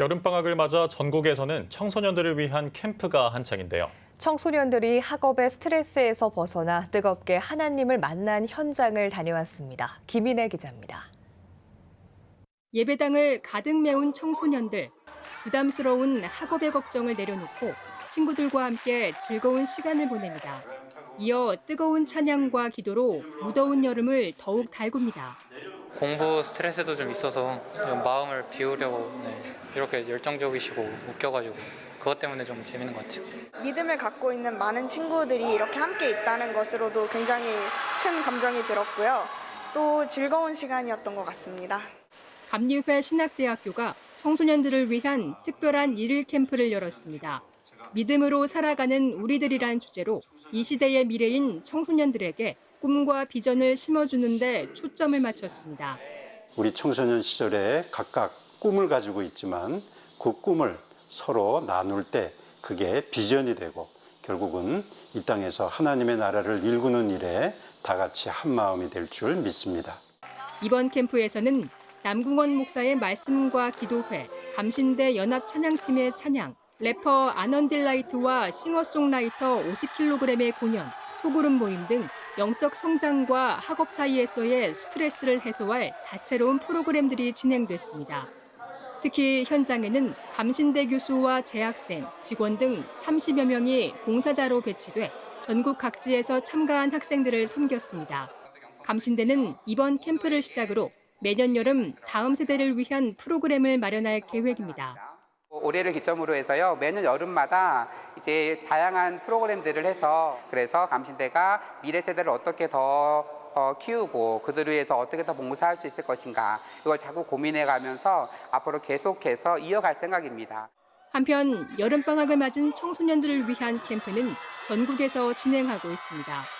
여름방학을 맞아 전국에서는 청소년들을 위한 캠프가 한창인데요. 청소년들이 학업의 스트레스에서 벗어나 뜨겁게 하나님을 만난 현장을 다녀왔습니다. 김인혜 기자입니다. 예배당을 가득 메운 청소년들. 부담스러운 학업의 걱정을 내려놓고 친구들과 함께 즐거운 시간을 보냅니다. 이어 뜨거운 찬양과 기도로 무더운 여름을 더욱 달굽니다. 공부 스트레스도 좀 있어서 좀 마음을 비우려고 네, 이렇게 열정적이시고 웃겨가지고 그것 때문에 좀 재밌는 것 같아요. 믿음을 갖고 있는 많은 친구들이 이렇게 함께 있다는 것으로도 굉장히 큰 감정이 들었고요. 또 즐거운 시간이었던 것 같습니다. 감리회 신학대학교가 청소년들을 위한 특별한 일일 캠프를 열었습니다. 믿음으로 살아가는 우리들이란 주제로 이 시대의 미래인 청소년들에게 꿈과 비전을 심어주는데 초점을 맞췄습니다. 우리 청소년 시절에 각각 꿈을 가지고 있지만 그 꿈을 서로 나눌 때 그게 비전이 되고 결국은 이 땅에서 하나님의 나라를 일구는 일에 다 같이 한 마음이 될 줄 믿습니다. 이번 캠프에서는 남궁원 목사의 말씀과 기도회, 감신대 연합 찬양팀의 찬양, 래퍼 아넌딜라이트와 싱어송라이터 50kg의 공연, 소그룹 모임 등 영적 성장과 학업 사이에서의 스트레스를 해소할 다채로운 프로그램들이 진행됐습니다. 특히 현장에는 감신대 교수와 재학생, 직원 등 30여 명이 봉사자로 배치돼 전국 각지에서 참가한 학생들을 섬겼습니다. 감신대는 이번 캠프를 시작으로 매년 여름 다음 세대를 위한 프로그램을 마련할 계획입니다. 올해를 기점으로 해서요 매년 여름마다 이제 다양한 프로그램들을 해서 그래서 감신대가 미래 세대를 어떻게 더 어, 키우고 그들을 위해서 어떻게 더 봉사할 수 있을 것인가 이걸 자꾸 고민해 가면서 앞으로 계속해서 이어갈 생각입니다. 한편 여름방학을 맞은 청소년들을 위한 캠프는 전국에서 진행하고 있습니다.